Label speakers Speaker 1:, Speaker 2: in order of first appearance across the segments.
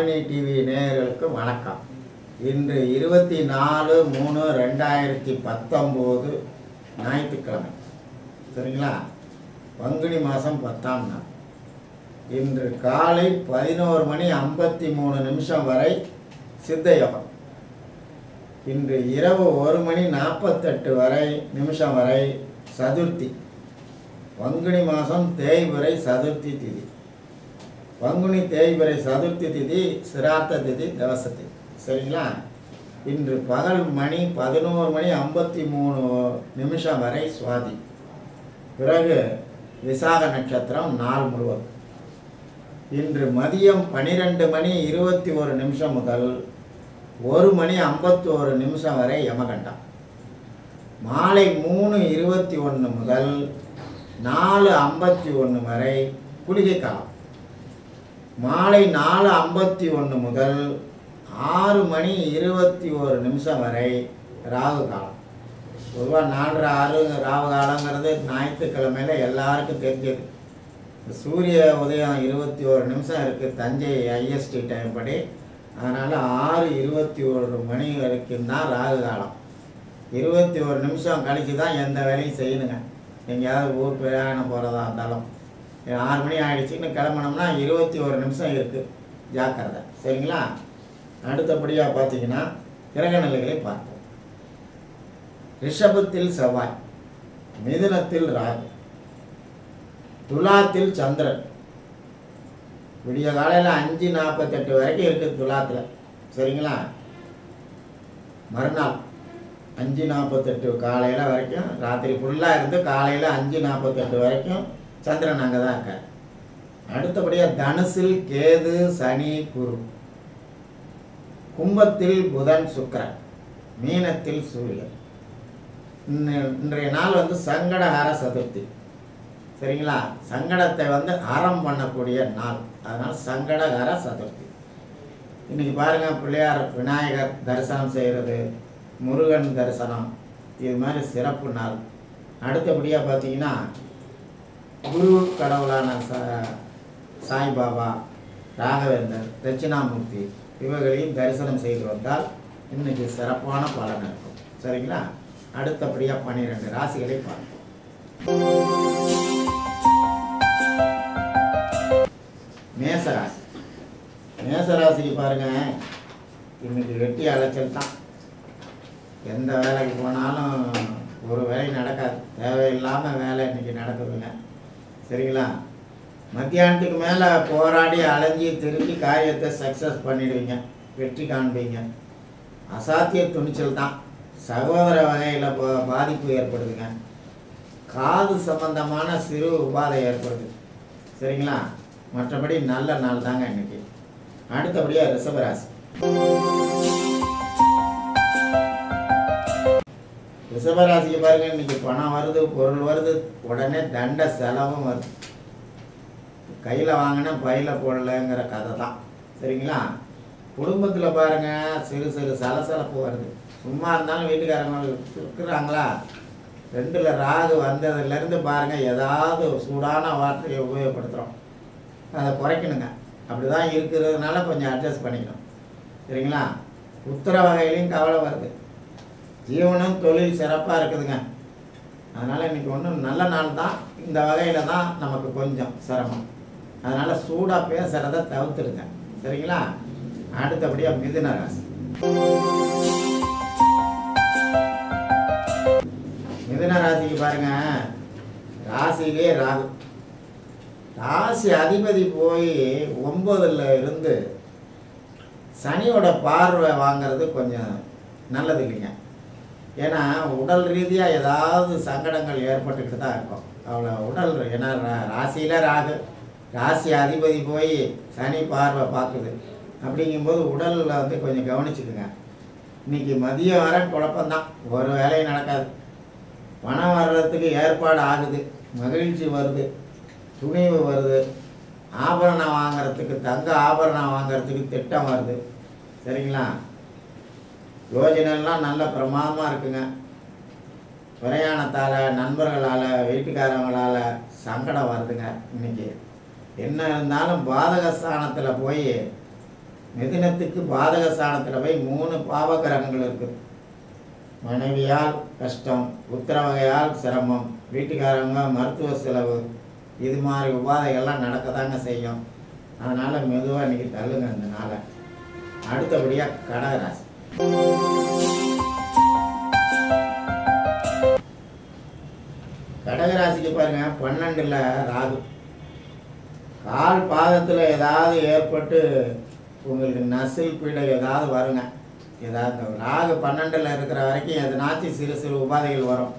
Speaker 1: Tharini TV நேயர்களுக்கு வணக்கம். இன்று இருபத்தி நாலு மூணு ரெண்டாயிரத்தி பத்தொம்போது ஞாயிற்றுக்கிழமை. சரிங்களா? பங்குனி மாதம் பத்தாம் நாள். இன்று காலை பதினோரு மணி ஐம்பத்தி மூணு நிமிஷம் வரை சித்த யோகம் இன்று இரவு ஒரு மணி நாற்பத்தெட்டு வரை நிமிஷம் வரை சதுர்த்தி. பங்குனி மாதம் தேய்பிறை சதுர்த்தி திதி. பங்குனி தேய்பிரை சதுர்த்தி திதி சிராத்த திதி தவச திதி சரிங்களா? இன்று பகல் மணி பதினோரு மணி ஐம்பத்தி மூணு நிமிஷம் வரை சுவாதி. பிறகு விசாக நட்சத்திரம் நாள் முழுவதும். இன்று மதியம் பனிரெண்டு மணி இருபத்தி ஒரு நிமிஷம் முதல் ஒரு மணி ஐம்பத்தோரு நிமிஷம் வரை யமகண்டம். மாலை மூணு இருபத்தி ஒன்று முதல் நாலு ஐம்பத்தி ஒன்று வரை குளிகை காலம். மாலை நாலு ஐம்பத்தி ஒன்று முதல் ஆறு மணி இருபத்தி ஒரு நிமிஷம் வரை ராகு காலம். பொதுவாக நாலு ஆறு ராகு காலங்கிறது ஞாயிற்றுக்கிழமையில எல்லாருக்கும் தெரிஞ்சது. சூரிய உதயம் இருபத்தி ஒரு நிமிஷம் இருக்குது தஞ்சை ஐஎஸ்டி டைம் படி. அதனால் ஆறு இருபத்தி ஒரு மணி வரைக்கும் தான் ராகு காலம். இருபத்தி ஒரு நிமிஷம் கழிச்சு தான் எந்த வேலையும் செய்யணுங்க. எங்கேயாவது ஊர் பிரயாணம் போகிறதா இருந்தாலும். ஆறு மணி ஆகிடுச்சு இன்னும் கிளம்பினோம்னா இருபத்தி ஒரு நிமிஷம் இருக்குது ஜாக்கிரதை. சரிங்களா? அடுத்தபடியாக பார்த்தீங்கன்னா கிரக நிலைகளை பார்ப்போம். ரிஷபத்தில் செவ்வாய் மிதுனத்தில் ராகு துலாத்தில் சந்திரன். விடிய காலையில் அஞ்சு நாற்பத்தெட்டு வரைக்கும் இருக்குது துலாத்தில். சரிங்களா? மறுநாள் அஞ்சு நாற்பத்தெட்டு காலையில் வரைக்கும் ராத்திரி ஃபுல்லாக இருந்து காலையில் அஞ்சு நாற்பத்தெட்டு வரைக்கும் சந்திரன் அங்கே தான் இருக்கார். அடுத்தபடியாக தனுசில் கேது சனி குரு. கும்பத்தில் புதன் சுக்கிரன் மீனத்தில் சூரியன். இன்ன- இன்றைய நாள் வந்து சங்கடஹர சதுர்த்தி. சரிங்களா? சங்கடத்தை வந்து அறம் பண்ணக்கூடிய நாள். அதனால் சங்கடஹர சதுர்த்தி. இன்றைக்கி பாருங்கள் பிள்ளையார் விநாயகர் தரிசனம் செய்கிறது முருகன் தரிசனம். இது மாதிரி சிறப்பு நாள். அடுத்தபடியாக பார்த்தீங்கன்னா குரு கடவுளான ச சாய்பாபா ராகவேந்தர் தட்சிணாமூர்த்தி இவர்களையும் தரிசனம் செய்து வந்தால் இன்னைக்கு சிறப்பான பலன் இருக்கும். சரிங்களா? அடுத்தபடியாக பன்னிரெண்டு ராசிகளை பார்ப்போம். மேசராசி. மேசராசிக்கு பாருங்க இன்னைக்கு வெட்டி அலைச்சல் தான். எந்த வேலைக்கு போனாலும் ஒரு வேலை நடக்காது. தேவையில்லாமல் வேலை இன்னைக்கு நடக்குதுங்க. சரிங்களா? மத்தியானத்துக்கு மேலே போராடி அலைஞ்சி திருப்பி காரியத்தை சக்ஸஸ் பண்ணிடுவீங்க. வெற்றி காண்பீங்க. அசாத்திய துணிச்சல் தான். சகோதர வகையில் பாதிப்பு ஏற்படுதுங்க. காது சம்பந்தமான சிறு உபாதை ஏற்படுது. சரிங்களா? மற்றபடி நல்ல நாள் தாங்க இன்னைக்கு. அடுத்தபடியாக ரிஷபராசி. ரிஷபராசிக்கு பாருங்க இன்னைக்கு பணம் வருது பொருள் வருது உடனே தண்ட செலவும் வருது. கையில் வாங்கினா பையில் போடலைங்கிற கதை தான். சரிங்களா? குடும்பத்தில் பாருங்க சிறு சிறு சலசலப்பு வருது. சும்மா இருந்தாலும் வீட்டுக்காரங்க இருக்கிறாங்களா? ரெண்டில் ராகு வந்ததுலேருந்து பாருங்க ஏதாவது சூடான வார்த்தையை உபயோகப்படுத்துகிறோம் அதை குறைக்கணுங்க. அப்படி தான் இருக்கிறதுனால கொஞ்சம் அட்ஜஸ்ட் பண்ணிக்கணும். சரிங்களா? உத்தர வகையிலையும் கவலை வருது. ஜீவனம் தொழில் சிறப்பாக இருக்குதுங்க. அதனால் இன்னைக்கு ஒன்றும் நல்ல நாள் தான். இந்த வகையில் தான் நமக்கு கொஞ்சம் சிரமம். அதனால் சூடாக பேசுகிறத தவிர்த்துடுங்க. சரிங்களா? அடுத்தபடியாக மிதுன ராசி. மிதுன ராசிக்கு பாருங்க. ராசியிலே ராகு. ராசி அதிபதி போய் ஒம்பதில் இருந்து சனியோட பார்வை வாங்கிறது கொஞ்சம் நல்லது இல்லைங்க. ஏன்னா உடல் ரீதியாக ஏதாவது சங்கடங்கள் ஏற்பட்டுக்கிட்டு தான் இருக்கும். அவ்வளோ உடல் ஏன்னா ரா- ராகு. ராசி அதிபதி போய் சனி பார்வை பார்க்குது. அப்படிங்கும்போது உடலில் வந்து கொஞ்சம் கவனிச்சுக்குங்க. இன்னைக்கு மதியம் வர குழப்பந்தான் ஒரு வேலையும் நடக்காது. பணம் வர்றதுக்கு ஏற்பாடு ஆகுது. மகிழ்ச்சி வருது. துணிவு வருது. ஆபரணம் வாங்குறதுக்கு தங்க ஆபரணம் வாங்குறதுக்கு திட்டம் வருது. சரிங்களா? யோஜனைலாம் நல்ல பிரமாதமாக இருக்குங்க. பிரயாணத்தால் நண்பர்களால் வீட்டுக்காரங்களால் சங்கடம் வருதுங்க இன்றைக்கி என்ன இருந்தாலும் பாதக ஸ்தானத்தில் போய் மிதினத்துக்கு பாதக ஸ்தானத்தில் போய் மூணு பாவகிரகங்கள் இருக்குது மனைவியால் கஷ்டம் உத்தரவகையால் சிரமம் வீட்டுக்காரங்க மருத்துவ செலவு இது மாதிரி உபாதைகள்லாம் நடக்க தாங்க செய்யும். அதனால் மெதுவாக இன்றைக்கி தள்ளுங்க இந்த நாளை. அடுத்தபடியாக கடகராசி. கடகராசிக்கு பாருங்க பன்னெண்டுல ராகு. கால் பாதத்தில் ஏதாவது ஏற்பட்டு உங்களுக்கு நசில் பீடை ஏதாவது வருங்க. ஏதாவது ராகு பன்னெண்டில் இருக்கிற வரைக்கும் எதனாச்சும் சிறு சிறு உபாதைகள் வரும்.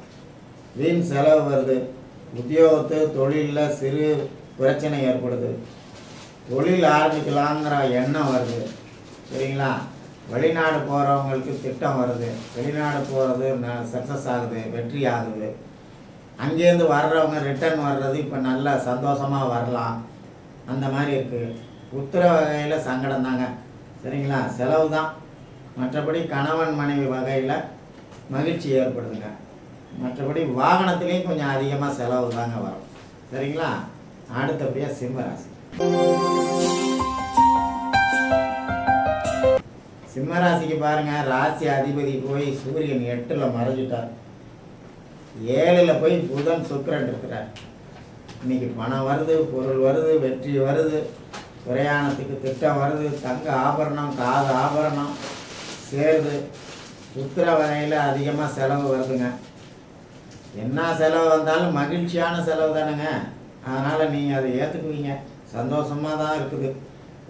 Speaker 1: வீண் செலவு வருது. உத்தியோகத்து தொழிலில் சிறு பிரச்சனை ஏற்படுது. தொழில் ஆரம்பிக்கலாங்கிற எண்ணம் வருது. சரிங்களா? வெளிநாடு போகிறவங்களுக்கு திட்டம் வருது. வெளிநாடு போகிறது சக்ஸஸ் ஆகுது வெற்றி ஆகுது. அங்கேருந்து வர்றவங்க ரிட்டர்ன் வர்றது இப்போ நல்ல சந்தோஷமாக வரலாம். அந்த மாதிரி இருக்குது உத்தர வகையில் சங்கடம் தாங்க. சரிங்களா? செலவு தான். மற்றபடி கணவன் மனைவி வகையில் மகிழ்ச்சி ஏற்படுதுங்க. மற்றபடி வாகனத்துலேயும் கொஞ்சம் அதிகமாக செலவு தாங்க வரும். சரிங்களா? அடுத்தபடியாக சிம்மராசி சிம்மராசிக்கு பாருங்க ராசி அதிபதி போய் சூரியன் எட்டில் மறைஞ்சிட்டார். ஏழில் போய் புதன் சுக்கரன் இருக்கிறார். இன்னைக்கு பணம் வருது பொருள் வருது வெற்றி வருது பிரயாணத்துக்கு திட்டம் வருது தங்க ஆபரணம் காது ஆபரணம் சேருது. உத்திர வகையில் அதிகமாக செலவு வருதுங்க. என்ன செலவு வந்தாலும் மகிழ்ச்சியான செலவு தானுங்க. அதனால் நீங்கள் அதை ஏற்றுக்குவீங்க சந்தோஷமாக தான் இருக்குது.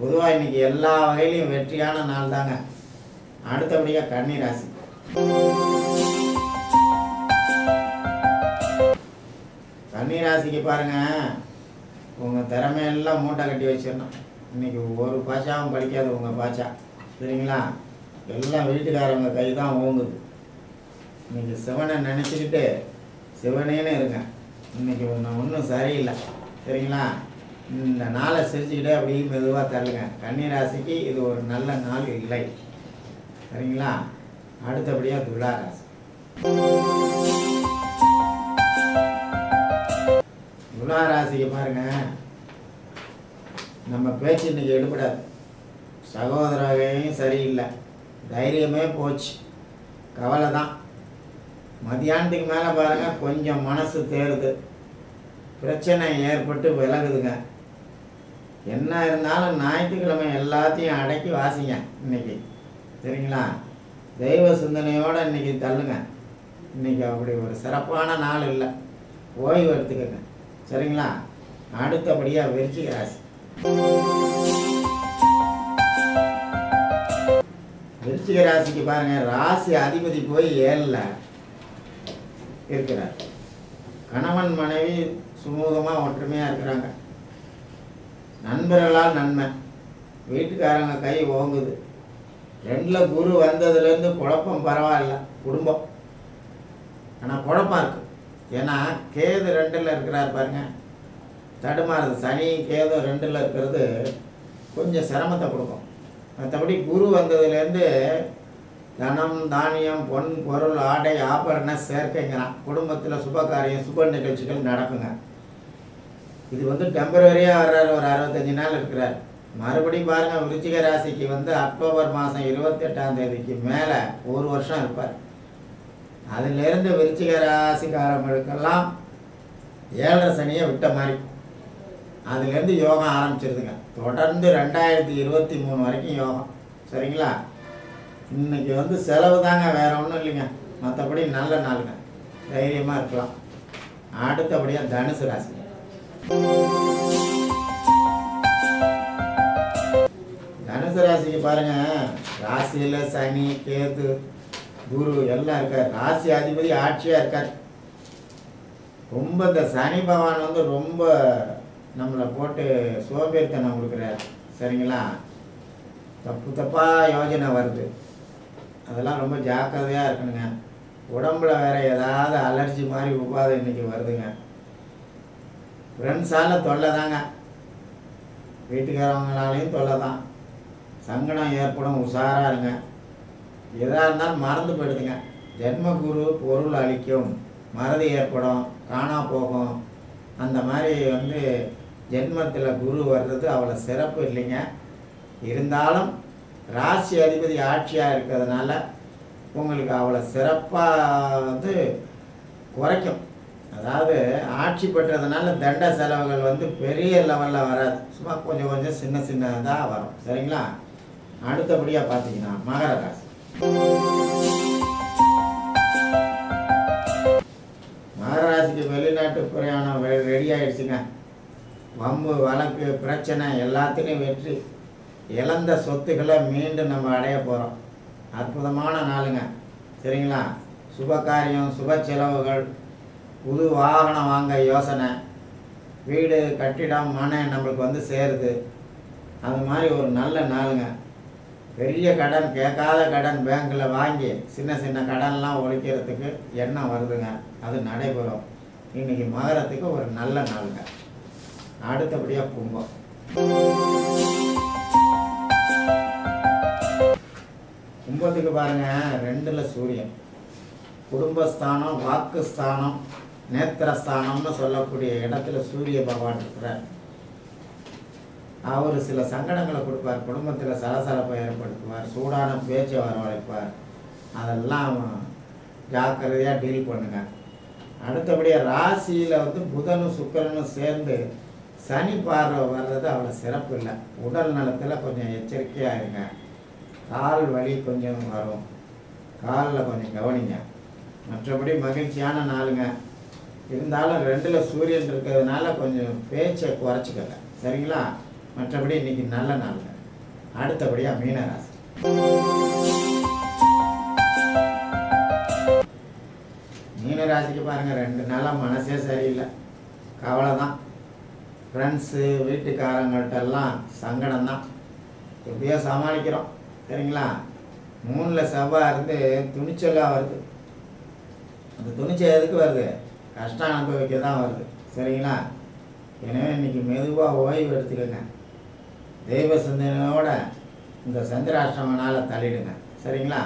Speaker 1: பொதுவாக இன்னைக்கு எல்லா வகையிலையும் வெற்றியான நாள் தாங்க. அடுத்தபடியாக கன்னி ராசி. கன்னி ராசிக்கு பாருங்கள் உங்கள் திறமையெல்லாம் மூட்டை கட்டி வச்சிடணும். இன்னைக்கு ஒரு பாஷாவும் படிக்காது உங்கள் பாஷா. சரிங்களா? எல்லாம் வீட்டுக்காரவங்க கை தான் ஓங்குது. இன்னைக்கு சிவனை நினச்சிக்கிட்டு சிவனேன்னு இருங்க. இன்னைக்கு ஒன்று ஒன்றும் சரியில்லை. சரிங்களா? இந்த நாளை சிரிச்சுக்கிட்டே அப்படியே மெதுவாக தள்ளுங்க. கன்னிராசிக்கு இது ஒரு நல்ல நாள் இல்லை. சரிங்களா? அடுத்தபடியாக துலா ராசி. துலா ராசிக்கு பாருங்க. நம்ம பேச்சு இன்னைக்கு எடுபடாது. சகோதரகையும் சரியில்லை. தைரியமே போச்சு. கவலை தான். மதியானத்துக்கு மேலே பாருங்கள் கொஞ்சம் மனசு தேருது பிரச்சனை ஏற்பட்டு விலகுதுங்க. என்ன இருந்தாலும் ஞாயிற்றுக்கிழமை எல்லாத்தையும் அடக்கி வாசிங்க இன்னைக்கு. சரிங்களா? தெய்வ சிந்தனையோடு இன்னைக்கு தள்ளுங்க. இன்னைக்கு அப்படி ஒரு சிறப்பான நாள் இல்லை. ஓய்வு எடுத்துக்கங்க. சரிங்களா? அடுத்தபடியாக விருச்சிக ராசி. விருச்சிக ராசிக்கு பாருங்க ராசி அதிபதி போய் ஏழில் இருக்கிறார். கணவன் மனைவி சுமூகமாக ஒற்றுமையாக இருக்கிறாங்க. நண்பர்களால் நன்மை. வீட்டுக்காரங்க கை ஓங்குது. ரெண்டில் குரு வந்ததுலேருந்து குழப்பம் பரவாயில்ல குடும்பம். ஆனால் குழப்பம் இருக்குது ஏன்னா கேது ரெண்டில் இருக்கிறார் பாருங்கள் தடுமாறுது. சனி கேது ரெண்டில் இருக்கிறது கொஞ்சம் சிரமத்தை கொடுக்கும். மற்றபடி குரு வந்ததுலேருந்து தனம் தானியம் பொன் பொருள் ஆடை ஆபரண சேர்க்கைங்கிறான். குடும்பத்தில் சுபகாரியம் சுப நிகழ்ச்சிகள் நடக்குங்க. இது வந்து டெம்பரவரியாக வர்றார் ஒரு அறுபத்தஞ்சு நாள் இருக்கிறார். மறுபடியும் பாருங்க விருச்சிக ராசிக்கு வந்து அக்டோபர் மாதம் இருபத்தெட்டாம் தேதிக்கு மேலே ஒரு வருஷம் இருப்பார். அதிலிருந்து விருச்சிக ராசிக்காரங்களுக்கெல்லாம் ஏழரை சனியை விட்ட மாதிரி. அதுலேருந்து யோகம் ஆரம்பிச்சிருதுங்க. தொடர்ந்து ரெண்டாயிரத்தி இருபத்தி மூணு வரைக்கும் யோகம். சரிங்களா? இன்னைக்கு வந்து செலவு தாங்க வேற ஒன்றும் இல்லைங்க. மற்றபடி நல்ல நாளுங்க. தைரியமாக இருக்கலாம். அடுத்தபடியாக தனுசு ராசி தனுசு ராசிக்கு பாருங்க. ராசியில் சனி கேது குரு எல்லாம் இருக்கார். ராசி அதிபதி ஆட்சியாக இருக்கார். ரொம்ப இந்த சனி பகவான் வந்து ரொம்ப நம்மளை போட்டு சோம்பேறித்தனம் கொடுக்குறார். சரிங்களா? தப்பு தப்பாக யோஜனை வருது. அதெல்லாம் ரொம்ப ஜாக்கிரதையாக இருக்கணுங்க. உடம்புல வேற ஏதாவது அலர்ஜி மாதிரி உபாதை இன்னைக்கு வருதுங்க. ஃப்ரெண்ட்ஸால் தொல்லை தாங்க வீட்டுக்காரவங்களாலையும் தொல்லை தான் சங்கடம் ஏற்படும் உஷாராக இருங்க. எதாக இருந்தாலும் மறந்து போயிடுதுங்க. ஜென்ம குரு பொருள் அளிக்கும். மறதி ஏற்படும் காணா போகும். அந்த மாதிரி வந்து ஜென்மத்தில் குரு வர்றது அவ்வளோ சிறப்பு இல்லைங்க. இருந்தாலும் ராசி அதிபதி ஆட்சியாக இருக்கிறதுனால உங்களுக்கு அவ்வளோ சிறப்பாக வந்து குறைக்கும். அதாவது ஆட்சி பெற்றதுனால தண்ட செலவுகள் வந்து பெரிய லெவலில் வராது. சும்மா கொஞ்சம் கொஞ்சம் சின்ன சின்னதாக வரும். சரிங்களா? அடுத்தபடியாக பார்த்தீங்கன்னா மகர ராசி. மகர ராசிக்கு வெளிநாட்டு பிரயாணம் ரெடி ஆயிடுச்சுங்க. வம்பு வழக்கு பிரச்சனை எல்லாத்துலேயும் வெற்றி. இழந்த சொத்துக்களை மீண்டும் நம்ம அடைய போகிறோம் அற்புதமான நாளுங்க. சரிங்களா? சுப காரியம் சுப செலவுகள் புது வாகனம் வாங்க யோசனை. வீடு கட்டிடம் மனை நம்மளுக்கு வந்து சேருது. அது மாதிரி ஒரு நல்ல நாளுங்க. பெரிய கடன் கேட்காத கடன் பேங்க்கில் வாங்கி சின்ன சின்ன கடன்லாம் ஒழிக்கிறதுக்கு எண்ணம் வருதுங்க. அது நடைபெறும். இன்றைக்கி மகரத்துக்கு ஒரு நல்ல நாளுங்க. அடுத்தபடியாக கும்பம். கும்பத்துக்கு பாருங்க ரெண்டில் சூரியன். குடும்பஸ்தானம் வாக்குஸ்தானம் நேத்திரஸ்தானம்னு சொல்லக்கூடிய இடத்துல சூரிய பகவான் இருக்கிறார். அவர் சில சங்கடங்களை கொடுப்பார் குடும்பத்தில் சலசலப்பை ஏற்படுத்துவார் சூடான பேச்சை வரவழைப்பார். அதெல்லாம் ஜாக்கிரதையாக டீல் பண்ணுங்க. அடுத்தபடியாக ராசியில் வந்து புதனும் சுக்கரனும் சேர்ந்து சனி பார்வை வர்றது அவ்வளோ சிறப்பு இல்லை. உடல் நலத்தில் கொஞ்சம் எச்சரிக்கையாக இருங்க. கால் வலி கொஞ்சம் வரும். காலில் கொஞ்சம் கவனிங்க. மற்றபடி மகிழ்ச்சியான நாளுங்க. இருந்தாலும் ரெண்டில் சூரியன் இருக்கிறதுனால கொஞ்சம் பேச்சை குறைச்சிக்கல சரிங்களா? மற்றபடி இன்னைக்கு நல்ல நாள். அடுத்தபடியாக மீனராசி. மீனராசிக்கு பாருங்கள் ரெண்டு நாளாக மனசே சரியில்லை. கவலை தான் ஃப்ரெண்ட்ஸு வீட்டுக்காரங்கள்ட்டெல்லாம் சங்கடம் தான் எப்படியோ சமாளிக்கிறோம். சரிங்களா? மூணில் செவ்வாய் இருந்து துணிச்சலாக வருது. அந்த துணிச்சல் எதுக்கு வருது? கஷ்டம் அனுபவிக்க தான் வருது. சரிங்களா? எனவே இன்னைக்கு மெதுவாக ஓய்வு எடுத்துக்கோங்க. தெய்வ சிந்தனையோட இந்த சந்திராஷ்டம தள்ளிடுங்க. சரிங்களா?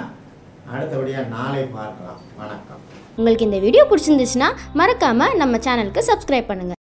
Speaker 1: அடுத்தபடியாக நாளை பார்க்கலாம். வணக்கம்.
Speaker 2: உங்களுக்கு இந்த வீடியோ பிடிச்சிருந்துச்சுன்னா மறக்காமல் நம்ம சேனலுக்கு சப்ஸ்கிரைப் பண்ணுங்கள்